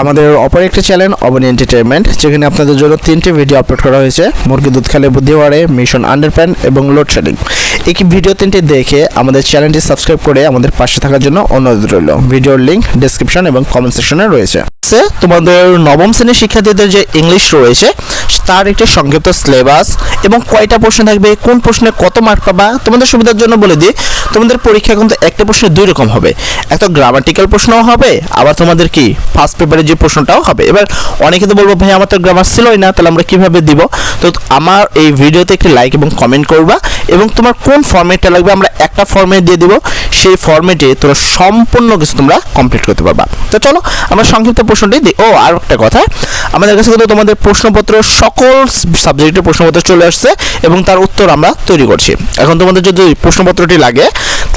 আমাদের অপর একটি চ্যানেল অবনী এন্টারটেনমেন্ট যেখানে আপনাদের জন্য তিনটি ভিডিও আপলোড করা হয়েছে। মুরগি, দুধ খেলে বুদ্ধি বাড়ে মিশন আন্ডারপ্যান এবং লোডশেডিং এই ভিডিও তিনটি দেখে আমাদের চ্যানেলটি সাবস্ক্রাইব করে আমাদের পাশে থাকার জন্য অনুরোধ রইল। ভিডিওর লিঙ্ক ডিসক্রিপশন এবং কমেন্ট সেকশনে রয়েছে। তোমাদের নবম শ্রেণির শিক্ষার্থীদের যে ইংলিশ রয়েছে, তার একটি সংক্ষিপ্ত সিলেবাস এবং কয়টা প্রশ্ন থাকবে, কোন প্রশ্নে কত মার্ক পাবা, তোমাদের সুবিধার জন্য বলে দিই তোমাদের পরীক্ষা কিন্তু একটা প্রশ্ন দুই রকম হবে। একটা গ্রামাটিক্যাল প্রশ্নও হবে, আবার তোমাদের কি ফার্স্ট পেপারে যে প্রশ্নটাও হবে। এবার অনেকে তো বলব, ভাই, আমার তো গ্রামার ছিলই না, তাহলে আমরা কীভাবে দিব? তো আমার এই ভিডিওতে একটি লাইক এবং কমেন্ট করবা। এবং তোমার কোন ফর্মেটটা লাগবে আমরা একটা ফর্মেট দিয়ে দেবো, সেই ফর্মেটে তোমরা সম্পূর্ণ কিছু তোমরা কমপ্লিট করতে পারবা। তো চলো, আমরা সংক্ষিপ্ত প্রশ্নটি দিই ও, আর একটা কথা, আমাদের কাছে কিন্তু তোমাদের প্রশ্নপত্র, সকল সাবজেক্টের প্রশ্নপত্র চলে আসছে এবং তার উত্তর আমরা তৈরি করছি। এখন তোমাদের যদি প্রশ্নপত্রটি লাগে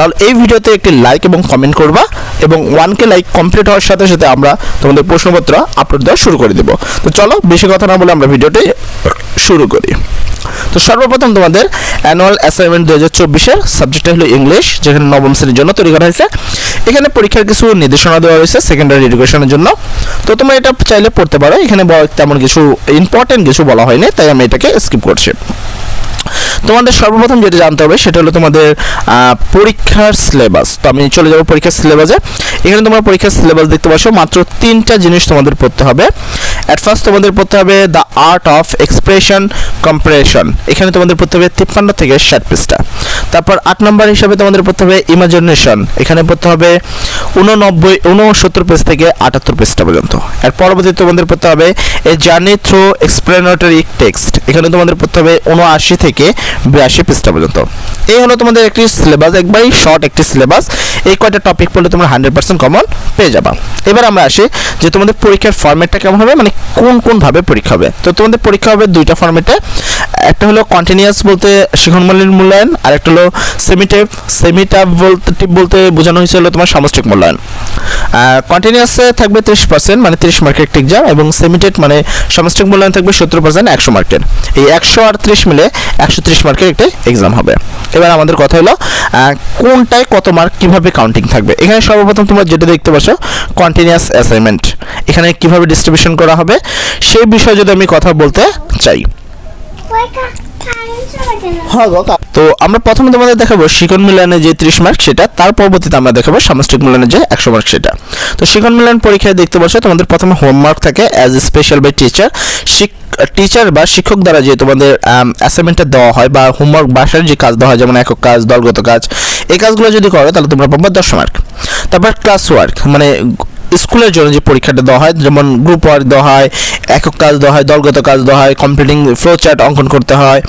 তাহলে এই ভিডিওতে একটি লাইক এবং কমেন্ট করবা এবং ওয়ানকে লাইক কমপ্লিট হওয়ার সাথে সাথে আমরা তোমাদের প্রশ্নপত্র আপলোড দেওয়া শুরু করে দেব। তো চলো বেশি কথা না বলে আমরা ভিডিওটি শুরু করি। তো সর্বপ্রথম তোমাদের অ্যানুয়াল অ্যাসাইনমেন্ট দু হাজার চব্বিশের সাবজেক্টটা হলো ইংলিশ যেখানে নবম শ্রেণির জন্য তৈরি করা হয়েছে। এখানে পরীক্ষার কিছু নির্দেশনা দেওয়া হয়েছে সেকেন্ডারি এডুকেশনের জন্য। তো তোমরা এটা চাইলে পড়তে পারো। এখানে তেমন কিছু ইম্পর্টেন্ট কিছু বলা হয়নি, তাই আমি এটাকে স্কিপ করছি। তোমাদের সর্বপ্রথম যেটা জানতে হবে সেটা হলো তোমাদের পরীক্ষার সিলেবাস তো আমি চলে যাব পরীক্ষার সিলেবাসে এখানে তোমরা পরীক্ষার সিলেবাস দেখতে পাচ্ছ, মাত্র তিনটা জিনিস তোমাদের পড়তে হবে। অ্যাট ফার্স্ট তোমাদের পড়তে হবে the art of expression compression এখানে তোমাদের পড়তে হবে তিপ্পান্ন থেকে ষাট পৃষ্ঠা। তারপর আট নম্বর হিসাবে তোমাদের পড়তে হবে ইমাজিনেশন এখানে পড়তে হবে উননব্বই, উনসত্তর পেজ থেকে আটাত্তর পৃষ্ঠা পর্যন্ত। এর পরবর্তী তোমাদের পড়তে হবে, a journey through explanatory text এখানে তোমাদের পড়তে হবে উনআশি থেকে বিরাশি পৃষ্ঠা পর্যন্ত। এই হলো তোমাদের একটি সিলেবাস একবারই শর্ট একটি সিলেবাস এই কয়টা টপিক পড়লে তোমরা হান্ড্রেড পার্সেন্ট কমন পেয়ে যাবা। এবার আমরা আসি যে তোমাদের পরীক্ষার ফর্মেটটা কেমন হবে মানে কোন কোন ভাবে পরীক্ষা হবে। তো তোমাদের পরীক্ষা হবে দুইটা ফর্মেটে একটা হলো কন্টিনিউয়াস বলতে শিখনমূল্যের মূল্যায়ন আর একটা হলো সেমিটেভ সেমিটাভ বলতে বলতে বোঝানো হয়েছে হলো তোমার সামষ্টিক মূল্যায়ন। কন্টিনিউয়াসে থাকবে তিরিশ পার্সেন্ট মানে তিরিশ মার্কের একটি এক্সাম এবং সেমিটেড মানে সামষ্টিক মূল্যায়ন থাকবে সত্তর পার্সেন্ট একশো মার্কের এই একশো আর ত্রিশ মিলে একশো ত্রিশ মার্কের একটি এক্সাম হবে। এবার আমাদের কথা হলো কোনটায় কত মার্ক কীভাবে কাউন্টিং থাকবে? এখানে সর্বপ্রথম তোমরা যেটা দেখতে পাচ্ছ কন্টিনিউয়াস অ্যাসাইনমেন্ট এখানে কীভাবে ডিস্ট্রিবিউশন করা হবে, সেই বিষয়ে যদি আমি কথা বলতে চাই। তো আমরা প্রথমে তোমাদের দেখাবো শিখন মিলনে যে ত্রিশ মার্ক সেটা, তার পরবর্তীতে আমরা দেখাবো সামষ্টিক মূল্যায়নে যে একশো মার্ক সেটা। তো শিখন মিলন পরীক্ষায় দেখতে পাচ্ছ, তোমাদের প্রথমে হোমওয়ার্ক থাকে as special by teacher teacher বা শিক্ষক দ্বারা যে তোমাদের অ্যাসাইনমেন্টটা দেওয়া হয় বা হোমওয়ার্ক বাসার যে কাজ দেওয়া হয়, যেমন একক কাজ, দলগত কাজ, এই কাজগুলো যদি করো, তাহলে তোমরা পাবো দশ মার্ক তারপর ক্লাস ওয়ার্ক মানে স্কুলের জন্য যে পরীক্ষাটা দেওয়া হয়, যেমন গ্রুপ ওয়ার্ক দেওয়া হয়, একক কাজ দেওয়া হয়, দলগত কাজ দেওয়া হয় কমপ্লিটিং ফ্লো চার্ট অঙ্কন করতে হয়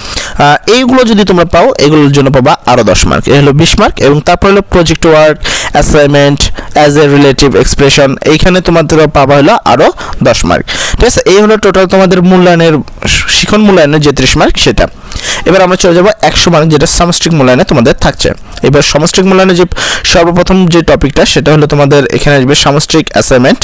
এইগুলো যদি তোমরা পাও, এগুলোর জন্য পাবা আরও দশ মার্ক এ হলো বিশ মার্ক এবং তারপর হলো project work assignment as a relative expression এইখানে তোমাদের পাবা হলো আরও দশ মার্ক ঠিক আছে, এই হলো টোটাল তোমাদের মূল্যায়নের, শিখন মূল্যায়নের যে ত্রিশ মার্ক সেটা। এবার আমরা চলে যাব একশো মার্ক যেটা সামষ্টিক মূল্যায়নে তোমাদের থাকছে। এবার সামষ্টিক মূল্যায়নে যে সর্বপ্রথম যে টপিকটা, সেটা হলো তোমাদের এখানে আসবে সামষ্টিক অ্যাসাইনমেন্ট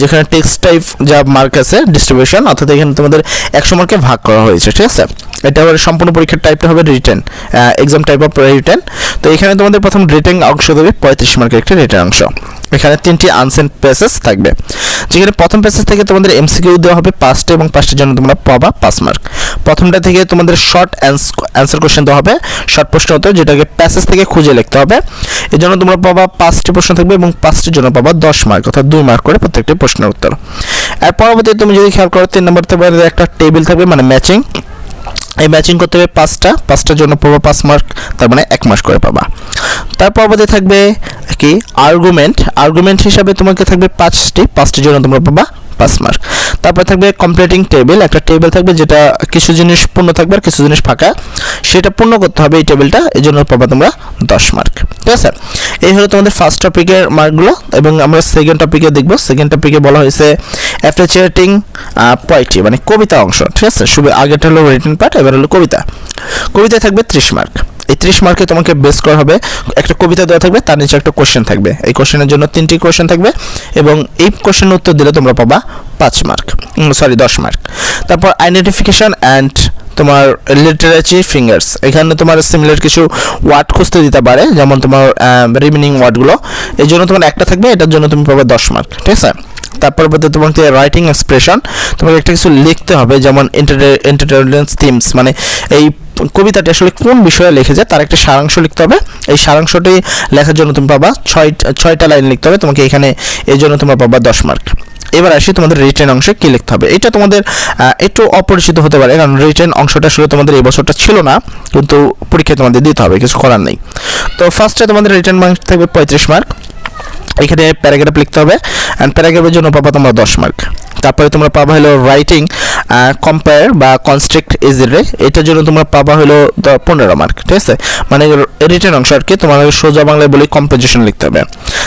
যেখানে টেক্সট টাইপ যা মার্ক আছে ডিস্ট্রিবিউশন অর্থাৎ এখানে তোমাদের একশো মার্কে ভাগ করা হয়েছে, ঠিক আছে? এটা আবার সম্পূর্ণ পরীক্ষার টাইপটা হবে written exam type of written তো এখানে তোমাদের প্রথম রিটেন অংশ দেবে পঁয়ত্রিশ মার্কের একটি রিটেন অংশ। এখানে তিনটি আনসেন্ট প্যাসেজ থাকবে। যেখানে প্রথম প্যাসেজ থেকে তোমাদের এমসিকিউ দেওয়া হবে পাঁচটা এবং পাঁচটার জন্য তোমরা পাবা পাঁচ মার্ক প্রথমটা থেকে তোমাদের শর্ট অ্যান্সার কোশ্চেন তো হবে। শর্ট প্রশ্ন উত্তর যেটাকে প্যাসেজ থেকে খুঁজে লিখতে হবে। এর জন্য তোমরা পাবা পাঁচটি প্রশ্ন থাকবে এবং পাঁচটির জন্য পাবা দশ মার্ক অর্থাৎ দুই মার্ক করে প্রত্যেকটি প্রশ্নের উত্তর। আর পরবর্তীতে তুমি যদি খেয়াল করো, তিন নম্বর তোমাদের একটা টেবিল থাকবে মানে ম্যাচিং এই ম্যাচিং করতে হবে পাঁচটা। পাঁচটার জন্য পাবা পাঁচ মার্ক তার মানে এক মাস করে পাবা। তার পরবর্তী থাকবে কি? আর্গুমেন্ট আর্গুমেন্ট হিসাবে তোমাকে থাকবে পাঁচটি। পাঁচটির জন্য তোমরা পাবা পাঁচ মার্ক তারপর থাকবে কমপ্লিটিং টেবিল একটা টেবিল থাকবে যেটা কিছু জিনিস পূর্ণ থাকবে আর কিছু জিনিস ফাঁকা। সেটা পূর্ণ করতে হবে এই টেবিলটা এই জন্য পাবা তোমরা দশ মার্ক ঠিক আছে? এই হলো তোমাদের ফার্স্ট টপিকের মার্কগুলো এবং আমরা সেকেন্ড টপিকে দেখব। সেকেন্ড টপিকে বলা হয়েছে অ্যাপ্রিচিয়েটিং পোয়েট্রি মানে কবিতা অংশ। ঠিক আছে? শুভ আগেরটা হলো রিটেন পার্ট এবার হলো কবিতা। কবিতায় থাকবে ত্রিশ মার্ক এই ত্রিশ মার্কে তোমাকে বেস করা হবে। একটা কবিতা দেওয়া থাকবে, তার নিচে একটা কোশ্চেন থাকবে। এই কোশ্চেনের জন্য তিনটি কোশ্চেন থাকবে এবং এই কোশ্চেনের উত্তর দিলে তোমরা পাবা পাঁচ মার্ক সরি দশ মার্ক তারপর আইডেন্টিফিকেশন অ্যান্ড তোমার লিটারেচার ফিঙ্গার্স এখানে তোমার সিমিলার কিছু ওয়ার্ড খুঁজতে দিতে পারে, যেমন তোমার রিমিনিং ওয়ার্ডগুলো এই জন্য তোমার একটা থাকবে, এটার জন্য তুমি পাবে দশ মার্ক ঠিক আছে? তারপর বলতে তোমাকে রাইটিং এক্সপ্রেশন তোমাকে একটা কিছু লিখতে হবে, যেমন এন্টারটেনমেন্ট থিমস মানে এই কবিতাটি আসলে কোন বিষয়ে লিখেছে তার একটা সারাংশ লিখতে হবে। এই সারাংশটি লেখার জন্য তুমি পাবা ছয় ছয়টা লাইন লিখতে হবে। তোমাকে এখানে এই জন্য তোমরা পাবা দশ মার্ক। এবার আসি তোমাদের রিটেন অংশে কী লিখতে হবে। এটা তোমাদের একটু অপরিচিত হতে পারে, কারণ রিটেন অংশটা আসলে তোমাদের এই বছরটা ছিল না, কিন্তু পরীক্ষায় তোমাদের দিতে হবে, কিছু করার নেই। তো ফার্স্টে তোমাদের রিটেন মার্ক থাকবে পঁয়ত্রিশ মার্ক। এখানে প্যারাগ্রাফ লিখতে হবে অ্যান্ড প্যারাগ্রাফের জন্য পাবা তোমরা দশ মার্ক। তারপরে তোমরা পাবা হলো রাইটিং কম্পেয়ার বা কনস্ট্রিক্ট ইজিরে এটার জন্য তোমরা পাবা হলো পনেরো মার্ক ঠিক আছে? মানে রিটেন অংশ আর কি, তোমার সোজা বাংলায় বলি কম্পোজিশন লিখতে হবে।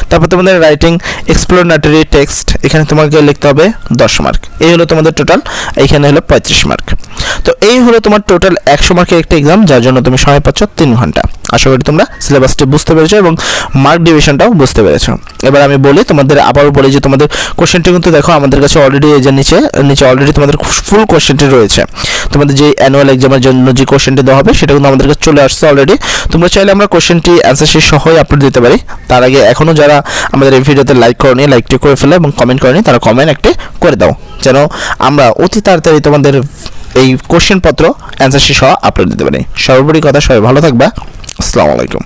তারপর তোমাদের রাইটিং এক্সপ্লোনেটরি টেক্সট এখানে তোমাকে লিখতে হবে দশ মার্ক এই হলো তোমাদের টোটাল এখানে হলো পঁয়ত্রিশ মার্ক তো এই হলো তোমার টোটাল একশো মার্কের একটা এক্সাম যার জন্য তুমি সময় পাচ্ছ তিন ঘণ্টা। আশা করি তোমরা সিলেবাসটি বুঝতে পেরেছ এবং মার্ক ডিভিশনটাও বুঝতে পেরেছ। এবার আমি বলি তোমাদের আবারও বলি যে তোমাদের কোশ্চেনটি কিন্তু দেখো আমাদের কাছে অলরেডি এই যে নিচে নিচে অলরেডি তোমাদের ফুল কোশ্চেনটি রয়েছে। তোমাদের যে অ্যানুয়াল এক্সামের জন্য যে কোশ্চেনটি দেওয়া হবে, সেটা কিন্তু আমাদের কাছে চলে আসছে অলরেডি তোমরা চাইলে আমরা কোশ্চেনটি অ্যান্সার শিট সহই আপলোড দিতে পারি। তার আগে এখনও যারা আমাদের এই ভিডিওতে লাইক করনি লাইকটি করে ফেলে এবং কমেন্ট করেনি, তারা কমেন্ট একটি করে দাও। যেন আমরা অতি তাড়াতাড়ি তোমাদের এই কোশ্চেন পত্র অ্যান্সার শিট সহ আপলোড দিতে পারি। সর্বোপরি কথা সবাই ভালো থাকবা। আসসালামু আলাইকুম।